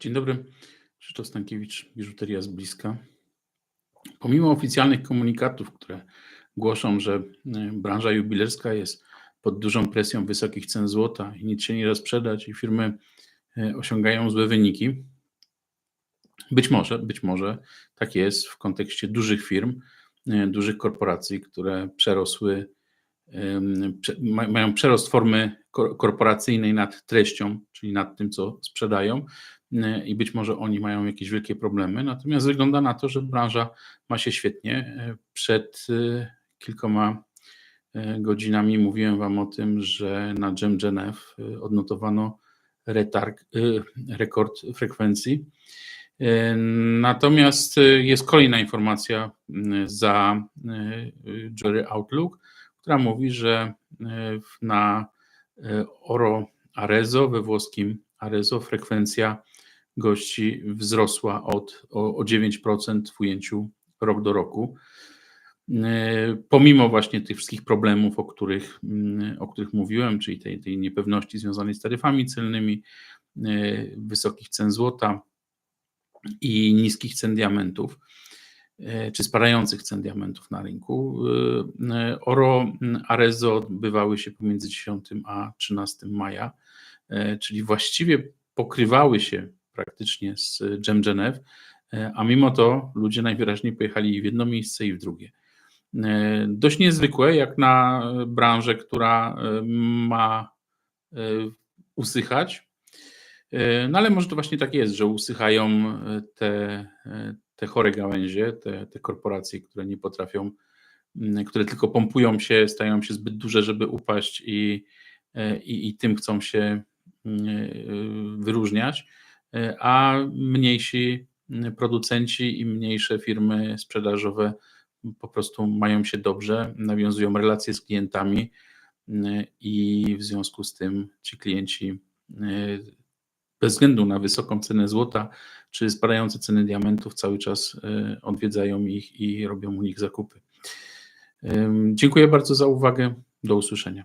Dzień dobry, Krzysztof Stankiewicz, biżuteria z bliska. Pomimo oficjalnych komunikatów, które głoszą, że e, branża jubilerska jest pod dużą presją wysokich cen złota i nic się nie da sprzedać i firmy e, osiągają złe wyniki, być może, być może tak jest w kontekście dużych firm, e, dużych korporacji, które przerosły, mają przerost formy korporacyjnej nad treścią, czyli nad tym, co sprzedają, e, i być może oni mają jakieś wielkie problemy. Natomiast wygląda na to, że branża ma się świetnie. E, Przed e, kilkoma godzinami mówiłem Wam o tym, że na e, odnotowano retarg, rekord frekwencji. Natomiast jest kolejna informacja za Jury Outlook, która mówi, że na Oro Arezzo, we włoskim Arezzo, frekwencja gości wzrosła od, o, o 9% w ujęciu rok do roku. E, Pomimo właśnie tych wszystkich problemów, o których, mm, o których mówiłem, czyli tej, tej niepewności związanej z taryfami celnymi, e, wysokich cen złota i niskich cen diamentów, e, czy spadających cen diamentów na rynku. e, e, Oro Arezzo odbywały się pomiędzy 10 a 13 maja, e, czyli właściwie pokrywały się praktycznie z e, a mimo to ludzie najwyraźniej pojechali w jedno miejsce i w drugie. E, Dość niezwykłe, jak na e, branżę, która e, ma e, usychać. E, No ale może to właśnie tak jest, że usychają e, te, e, te chore gałęzie, te, te korporacje, które nie potrafią, m, które tylko pompują się, stają się zbyt duże, żeby upaść i, e, i, i tym chcą się m, e, wyróżniać, e, a mniejsi m, producenci i mniejsze firmy sprzedażowe po prostu mają się dobrze, nawiązują relacje z klientami i w związku z tym ci klienci bez względu na wysoką cenę złota czy spadające ceny diamentów cały czas e, odwiedzają ich i robią u nich zakupy. Dziękuję bardzo za uwagę. Do usłyszenia.